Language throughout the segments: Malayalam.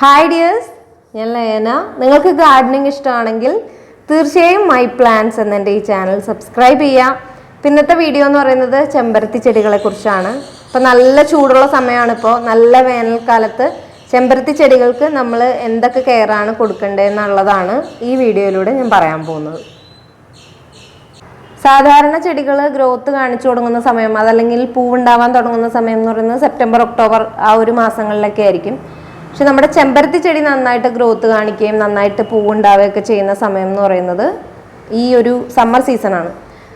ഹായ് ഡിയേഴ്സ് ഞാൻ ലയന. നിങ്ങൾക്ക് ഗാർഡനിങ് ഇഷ്ടമാണെങ്കിൽ തീർച്ചയായും മൈ പ്ലാൻസ് എന്ന എന്റെ ഈ ചാനൽ സബ്സ്ക്രൈബ് ചെയ്യാം പിന്നത്തെ വീഡിയോ എന്ന് പറയുന്നത് ചെമ്പരത്തി ചെടികളെ കുറിച്ചാണ്. ഇപ്പം നല്ല ചൂടുള്ള സമയമാണ് ഇപ്പോൾ. നല്ല വേനൽക്കാലത്ത് ചെമ്പരത്തി ചെടികൾക്ക് നമ്മൾ എന്തൊക്കെ കെയറാണ് കൊടുക്കേണ്ടതെന്നുള്ളതാണ് ഈ വീഡിയോയിലൂടെ ഞാൻ പറയാൻ പോകുന്നത്. സാധാരണ ചെടികൾ ഗ്രോത്ത് കാണിച്ചു തുടങ്ങുന്ന സമയം അതല്ലെങ്കിൽ പൂവുണ്ടാവാൻ തുടങ്ങുന്ന സമയം എന്ന് പറയുന്നത് സെപ്റ്റംബർ ഒക്ടോബർ ആ ഒരു മാസങ്ങളിലൊക്കെ ആയിരിക്കും. പക്ഷെ നമ്മുടെ ചെമ്പരത്തി ചെടി നന്നായിട്ട് ഗ്രോത്ത് കാണിക്കുകയും നന്നായിട്ട് പൂവുണ്ടാവുകയൊക്കെ ചെയ്യുന്ന സമയം എന്ന് പറയുന്നത് ഈ ഒരു സമ്മർ സീസണാണ്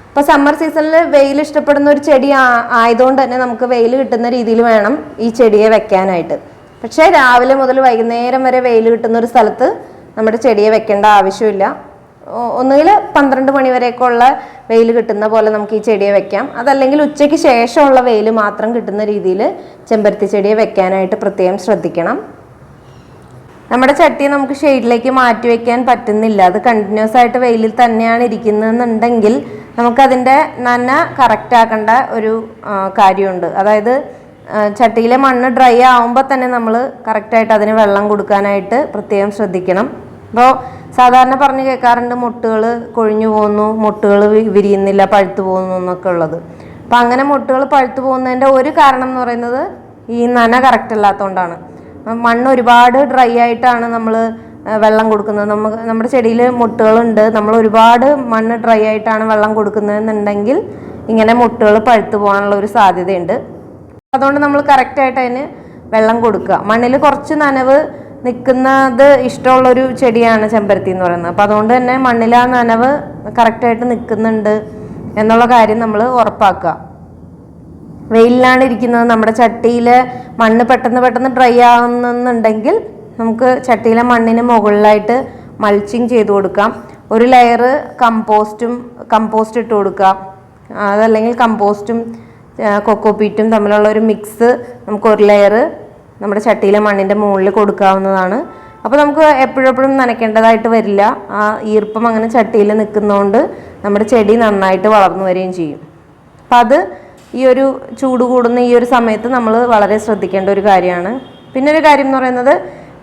അപ്പോൾ സമ്മർ സീസണിൽ വെയിൽ ഇഷ്ടപ്പെടുന്ന ഒരു ചെടി ആയതുകൊണ്ട് തന്നെ നമുക്ക് വെയിൽ കിട്ടുന്ന രീതിയിൽ വേണം ഈ ചെടിയെ വെക്കാനായിട്ട്. പക്ഷേ രാവിലെ മുതൽ വൈകുന്നേരം വരെ വെയിൽ കിട്ടുന്ന ഒരു സ്ഥലത്ത് നമ്മുടെ ചെടിയെ വെക്കേണ്ട ആവശ്യമില്ല. ഒന്നുകിൽ പന്ത്രണ്ട് മണി ഉള്ള വെയിൽ കിട്ടുന്ന പോലെ നമുക്ക് ഈ ചെടിയെ വെക്കാം. അതല്ലെങ്കിൽ ഉച്ചയ്ക്ക് ശേഷമുള്ള വെയിൽ മാത്രം കിട്ടുന്ന രീതിയിൽ ചെമ്പരത്തി ചെടിയെ വെക്കാനായിട്ട് പ്രത്യേകം ശ്രദ്ധിക്കണം. നമ്മുടെ ചട്ടി നമുക്ക് ഷെയ്ഡിലേക്ക് മാറ്റി വെക്കാൻ പറ്റുന്നില്ല. അത് കണ്ടിന്യൂസ് ആയിട്ട് വെയിലിൽ തന്നെയാണ് ഇരിക്കുന്നതെന്നുണ്ടെങ്കിൽ നമുക്കതിന്റെ നന കറക്റ്റ് ആക്കേണ്ട ഒരു കാര്യമുണ്ട്. അതായത് ചട്ടിയിലെ മണ്ണ് ഡ്രൈ ആവുമ്പോൾ തന്നെ നമ്മൾ കറക്റ്റായിട്ട് അതിന് വെള്ളം കൊടുക്കാനായിട്ട് പ്രത്യേകം ശ്രദ്ധിക്കണം. അപ്പോൾ സാധാരണ പറഞ്ഞു കേൾക്കാറുണ്ട് മുട്ടുകൾ കൊഴിഞ്ഞു പോകുന്നു മുട്ടുകൾ വിരിയുന്നില്ല പഴുത്തു പോകുന്നു എന്നൊക്കെ ഉള്ളത്. അപ്പം അങ്ങനെ മുട്ടുകൾ പഴുത്തു പോകുന്നതിന്റെ ഒരു കാരണം എന്ന് പറയുന്നത് ഈ നന കറക്റ്റ് അല്ലാത്തതുകൊണ്ടാണ്. മണ്ണ് ഒരുപാട് ഡ്രൈ ആയിട്ടാണ് നമ്മൾ വെള്ളം കൊടുക്കുന്നത്. നമുക്ക് നമ്മുടെ ചെടിയിൽ മുട്ടുകളുണ്ട്. നമ്മൾ ഒരുപാട് മണ്ണ് ഡ്രൈ ആയിട്ടാണ് വെള്ളം കൊടുക്കുന്നതെന്നുണ്ടെങ്കിൽ ഇങ്ങനെ മുട്ടുകൾ പഴുത്തു പോകാനുള്ള ഒരു സാധ്യതയുണ്ട്. അതുകൊണ്ട് നമ്മൾ കറക്റ്റായിട്ട് അതിന് വെള്ളം കൊടുക്കുക. മണ്ണിൽ കുറച്ച് നനവ് നിൽക്കുന്നത് ഇഷ്ടമുള്ളൊരു ചെടിയാണ് ചെമ്പരത്തി എന്ന് പറയുന്നത്. അപ്പോൾ അതുകൊണ്ട് തന്നെ മണ്ണിൽ ആ നനവ് കറക്റ്റായിട്ട് നിൽക്കുന്നുണ്ട് എന്നുള്ള കാര്യം നമ്മൾ ഉറപ്പാക്കുക. വെയിലിലാണ് ഇരിക്കുന്നത്. നമ്മുടെ ചട്ടിയിൽ മണ്ണ് പെട്ടെന്ന് പെട്ടെന്ന് ഡ്രൈ ആവുന്നുണ്ടെങ്കിൽ നമുക്ക് ചട്ടിയിലെ മണ്ണിന് മുകളിലായിട്ട് മൾച്ചിങ് ചെയ്ത് കൊടുക്കാം. ഒരു ലെയർ കമ്പോസ്റ്റും കമ്പോസ്റ്റ് ഇട്ട് കൊടുക്കാം അതല്ലെങ്കിൽ കമ്പോസ്റ്റും കൊക്കോപീറ്റും തമ്മിലുള്ള ഒരു മിക്സ് നമുക്ക് ഒരു ലെയർ നമ്മുടെ ചട്ടിയിലെ മണ്ണിന്റെ മുകളിൽ കൊടുക്കാവുന്നതാണ്. അപ്പോൾ നമുക്ക് എപ്പോഴെപ്പോഴും നനയ്ക്കേണ്ടതായിട്ട് വരില്ല. ആ ഈർപ്പം അങ്ങനെ ചട്ടിയിൽ നിൽക്കുന്നതുകൊണ്ട് നമ്മുടെ ചെടി നന്നായിട്ട് വളർന്നു വരികയും ചെയ്യും. അപ്പം അത് ഈ ഒരു ചൂട് കൂടുന്ന ഈ ഒരു സമയത്ത് നമ്മൾ വളരെ ശ്രദ്ധിക്കേണ്ട ഒരു കാര്യമാണ്. പിന്നെ ഒരു കാര്യം എന്ന് പറയുന്നത്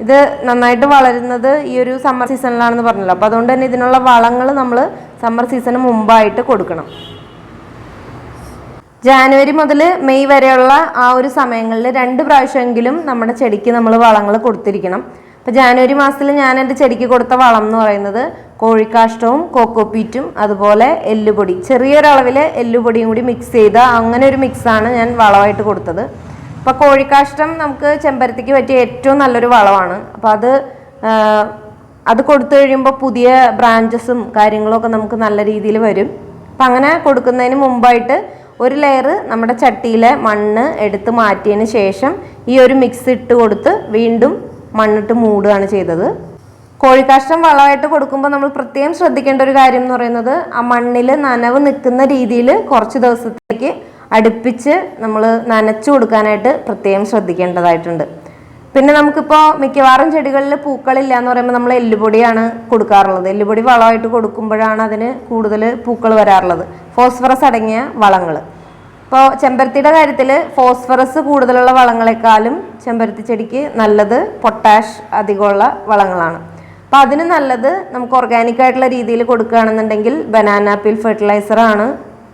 ഇത് നന്നായിട്ട് വളരുന്നത് ഈ ഒരു സമ്മർ സീസണിലാണെന്ന് പറഞ്ഞല്ലോ. അപ്പോൾ അതുകൊണ്ട് തന്നെ ഇതിനുള്ള വളങ്ങൾ നമ്മൾ സമ്മർ സീസണ് മുമ്പായിട്ട് കൊടുക്കണം. ജാനുവരി മുതൽ മെയ് വരെയുള്ള ആ ഒരു സമയങ്ങളിൽ രണ്ട് പ്രാവശ്യമെങ്കിലും നമ്മുടെ ചെടിക്ക് നമ്മൾ വളങ്ങൾ കൊടുത്തിരിക്കണം. ഇപ്പം ജാനുവരി മാസത്തിൽ ഞാൻ എന്റെ ചെടിക്ക് കൊടുത്ത വളം എന്ന് പറയുന്നത് കോഴിക്കാഷ്ടവും കൊക്കോപ്പീറ്റും അതുപോലെ എല്ലുപൊടി. ചെറിയൊരളവിൽ എല്ലുപൊടിയും കൂടി മിക്സ് ചെയ്ത അങ്ങനെ ഒരു മിക്സാണ് ഞാൻ വളമായിട്ട് കൊടുത്തത്. അപ്പോൾ കോഴിക്കാഷ്ടം നമുക്ക് ചെമ്പരത്തിക്ക് പറ്റിയ ഏറ്റവും നല്ലൊരു വളമാണ്. അപ്പോൾ അത് അത് കൊടുത്തു കഴിയുമ്പോൾ പുതിയ ബ്രാഞ്ചസും കാര്യങ്ങളൊക്കെ നമുക്ക് നല്ല രീതിയിൽ വരും. അപ്പം അങ്ങനെ കൊടുക്കുന്നതിന് മുമ്പായിട്ട് ഒരു ലെയർ നമ്മുടെ ചട്ടിയിലെ മണ്ണ് എടുത്ത് മാറ്റിയതിന് ശേഷം ഈ ഒരു മിക്സ് ഇട്ട് കൊടുത്ത് വീണ്ടും മണ്ണിട്ട് മൂടുകയാണ് ചെയ്തത്. കോഴിക്കാഷ്ടം വളമായിട്ട് കൊടുക്കുമ്പോൾ നമ്മൾ പ്രത്യേകം ശ്രദ്ധിക്കേണ്ട ഒരു കാര്യം എന്ന് പറയുന്നത് ആ മണ്ണിൽ നനവ് നിൽക്കുന്ന രീതിയിൽ കുറച്ച് ദിവസത്തേക്ക് അടുപ്പിച്ച് നമ്മൾ നനച്ചു കൊടുക്കാനായിട്ട് പ്രത്യേകം ശ്രദ്ധിക്കേണ്ടതായിട്ടുണ്ട്. പിന്നെ നമുക്കിപ്പോൾ മിക്കവാറും ചെടികളിൽ പൂക്കളില്ല എന്ന് പറയുമ്പോൾ നമ്മൾ എല്ലുപൊടിയാണ് കൊടുക്കാറുള്ളത്. എല്ലുപൊടി വളമായിട്ട് കൊടുക്കുമ്പോഴാണ് അതിന് കൂടുതൽ പൂക്കൾ വരാറുള്ളത്. ഫോസ്ഫറസ് അടങ്ങിയ വളങ്ങൾ. ഇപ്പോൾ ചെമ്പരത്തിയുടെ കാര്യത്തിൽ ഫോസ്ഫറസ് കൂടുതലുള്ള വളങ്ങളെക്കാളും ചെമ്പരത്തി ചെടിക്ക് നല്ലത് പൊട്ടാഷ് അധികമുള്ള വളങ്ങളാണ്. അപ്പോൾ അതിന് നല്ലത് നമുക്ക് ഓർഗാനിക് ആയിട്ടുള്ള രീതിയിൽ കൊടുക്കുകയാണെന്നുണ്ടെങ്കിൽ ബനാന പിൽ ഫെർട്ടിലൈസർ ആണ്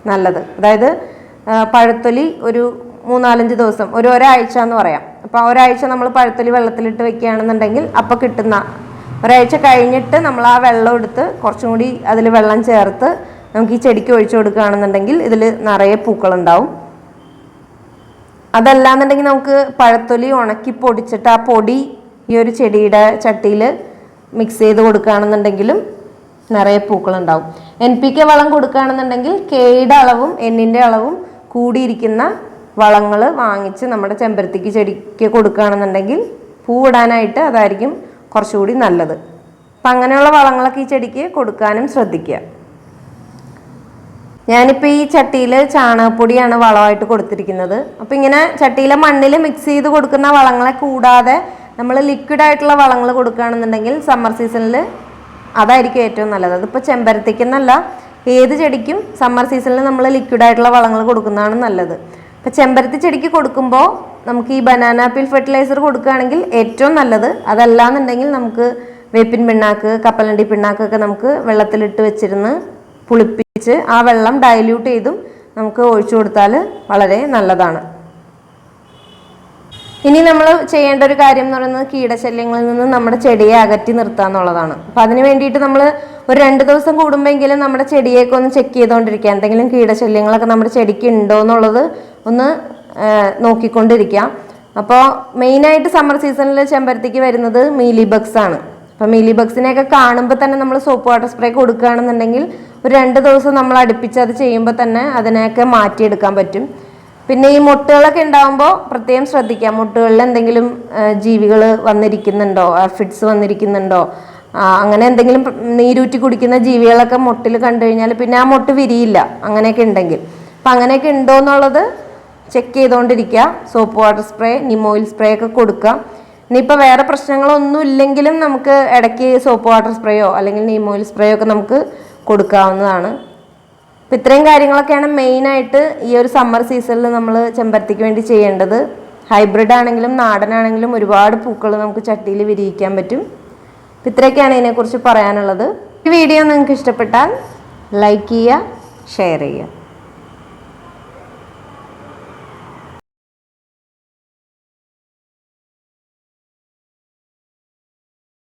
നല്ലത്. അതായത് പഴത്തൊലി ഒരു മൂന്നാലഞ്ച് ദിവസം ഒരു ഒരാഴ്ച എന്ന് പറയാം. അപ്പോൾ ഒരാഴ്ച നമ്മൾ പഴത്തൊലി വെള്ളത്തിലിട്ട് വെക്കുകയാണെന്നുണ്ടെങ്കിൽ അപ്പോൾ കിട്ടുന്ന ഒരാഴ്ച കഴിഞ്ഞിട്ട് നമ്മൾ ആ വെള്ളം എടുത്ത് കുറച്ചും കൂടി അതിൽ വെള്ളം ചേർത്ത് നമുക്ക് ഈ ചെടിക്ക് ഒഴിച്ചു കൊടുക്കുകയാണെന്നുണ്ടെങ്കിൽ ഇതിൽ നിറയെ പൂക്കളുണ്ടാവും അതല്ലാന്നുണ്ടെങ്കിൽ നമുക്ക് പഴത്തൊലി ഉണക്കി പൊടിച്ചിട്ട് ആ പൊടി ഈ ഒരു ചെടിയുടെ ചട്ടിയിൽ മിക്സ് ചെയ്ത് കൊടുക്കുകയാണെന്നുണ്ടെങ്കിലും നിറയെ പൂക്കളുണ്ടാവും. എൻ പി കെ വളം കൊടുക്കുകയാണെന്നുണ്ടെങ്കിൽ കെയുടെ അളവും എന്നിന്റെ അളവും കൂടിയിരിക്കുന്ന വളങ്ങൾ വാങ്ങിച്ച് നമ്മുടെ ചെമ്പരത്തിക്ക് ചെടിക്ക് കൊടുക്കുകയാണെന്നുണ്ടെങ്കിൽ പൂവിടാനായിട്ട് അതായിരിക്കും കുറച്ചുകൂടി നല്ലത്. അപ്പം അങ്ങനെയുള്ള വളങ്ങളൊക്കെ ഈ ചെടിക്ക് കൊടുക്കാനും ശ്രദ്ധിക്കുക. ഞാനിപ്പോൾ ഈ ചട്ടിയിൽ ചാണകപ്പൊടിയാണ് വളമായിട്ട് കൊടുത്തിരിക്കുന്നത്. അപ്പോൾ ഇങ്ങനെ ചട്ടിയിലെ മണ്ണിൽ മിക്സ് ചെയ്ത് കൊടുക്കുന്ന വളങ്ങളെ കൂടാതെ നമ്മൾ ലിക്വിഡ് ആയിട്ടുള്ള വളങ്ങൾ കൊടുക്കുകയാണെന്നുണ്ടെങ്കിൽ സമ്മർ സീസണിൽ അതായിരിക്കും ഏറ്റവും നല്ലത്. അതിപ്പോൾ ചെമ്പരത്തിക്കെന്നല്ല ഏത് ചെടിക്കും സമ്മർ സീസണിൽ നമ്മൾ ലിക്വിഡ് ആയിട്ടുള്ള വളങ്ങൾ കൊടുക്കുന്നതാണ് നല്ലത്. ഇപ്പോൾ ചെമ്പരത്തി ചെടിക്ക് കൊടുക്കുമ്പോൾ നമുക്ക് ഈ ബനാന ആപ്പിൾ ഫെർട്ടിലൈസർ കൊടുക്കുകയാണെങ്കിൽ ഏറ്റവും നല്ലത് അതല്ലാന്നുണ്ടെങ്കിൽ നമുക്ക് വേപ്പിൻ പിണ്ണാക്ക് കപ്പലണ്ടി പിണ്ണാക്കൊക്കെ നമുക്ക് വെള്ളത്തിലിട്ട് വെച്ചിരുന്ന് പുളിപ്പിച്ച് ആ വെള്ളം ഡയല്യൂട്ട് ചെയ്തും നമുക്ക് ഒഴിച്ചു കൊടുത്താൽ വളരെ നല്ലതാണ്. ഇനി നമ്മൾ ചെയ്യേണ്ട ഒരു കാര്യം എന്ന് പറയുന്നത് കീടശല്യങ്ങളിൽ നിന്ന് നമ്മുടെ ചെടിയെ അകറ്റി നിർത്തുക എന്നുള്ളതാണ്. അപ്പം അതിന് വേണ്ടിയിട്ട് നമ്മൾ ഒരു രണ്ട് ദിവസം കൂടുമ്പോഴെങ്കിലും നമ്മുടെ ചെടിയൊക്കെ ഒന്ന് ചെക്ക് ചെയ്തുകൊണ്ടിരിക്കുക എന്തെങ്കിലും കീടശല്യങ്ങളൊക്കെ നമ്മുടെ ചെടിക്ക് ഉണ്ടോ എന്നുള്ളത് ഒന്ന് നോക്കിക്കൊണ്ടിരിക്കാം അപ്പോൾ മെയിനായിട്ട് സമ്മർ സീസണിൽ ചെമ്പരത്തിക്ക് വരുന്നത് മീലി ബഗ്സ് ആണ്. അപ്പം മീലി ബഗ്സിനെയൊക്കെ കാണുമ്പോൾ തന്നെ നമ്മൾ സോപ്പ് വാട്ടർ സ്പ്രേ കൊടുക്കുകയാണെന്നുണ്ടെങ്കിൽ ഒരു രണ്ട് ദിവസം നമ്മൾ അടുപ്പിച്ച് അത് ചെയ്യുമ്പോൾ തന്നെ അതിനെയൊക്കെ മാറ്റിയെടുക്കാൻ പറ്റും. പിന്നെ ഈ മുട്ടുകളൊക്കെ ഉണ്ടാകുമ്പോൾ പ്രത്യേകം ശ്രദ്ധിക്കാം മുട്ടുകളിൽ എന്തെങ്കിലും ജീവികൾ വന്നിരിക്കുന്നുണ്ടോ? ഫിഡ്സ് വന്നിരിക്കുന്നുണ്ടോ? അങ്ങനെ എന്തെങ്കിലും നീരൂറ്റി കുടിക്കുന്ന ജീവികളൊക്കെ മുട്ടിൽ കണ്ടു കഴിഞ്ഞാൽ പിന്നെ ആ മുട്ട് വിരിയില്ല. അങ്ങനെയൊക്കെ ഉണ്ടെങ്കിൽ. അപ്പം അങ്ങനെയൊക്കെ ഉണ്ടോ എന്നുള്ളത് ചെക്ക് ചെയ്തുകൊണ്ടിരിക്കുക സോപ്പ് വാട്ടർ സ്പ്രേ നിമോയിൽ സ്പ്രേ ഒക്കെ കൊടുക്കുക. ഇനിയിപ്പോൾ വേറെ പ്രശ്നങ്ങളൊന്നും ഇല്ലെങ്കിലും നമുക്ക് ഇടയ്ക്ക് സോപ്പ് വാട്ടർ സ്പ്രേയോ അല്ലെങ്കിൽ നിമോയിൽ സ്പ്രേയോ ഒക്കെ നമുക്ക് കൊടുക്കാവുന്നതാണ്. അപ്പം ഇത്രയും കാര്യങ്ങളൊക്കെയാണ് മെയിനായിട്ട് ഈ ഒരു സമ്മർ സീസണിൽ നമ്മൾ ചെമ്പരത്തിക്ക് വേണ്ടി ചെയ്യേണ്ടത്. ഹൈബ്രിഡ് ആണെങ്കിലും നാടനാണെങ്കിലും ഒരുപാട് പൂക്കൾ നമുക്ക് ചട്ടിയിൽ വിരിയിക്കാൻ പറ്റും. അപ്പോൾ ഇത്രയൊക്കെയാണ് ഇതിനെക്കുറിച്ച് പറയാനുള്ളത്. ഈ വീഡിയോ നിങ്ങൾക്ക് ഇഷ്ടപ്പെട്ടാൽ ലൈക്ക് ചെയ്യുക ഷെയർ ചെയ്യുക.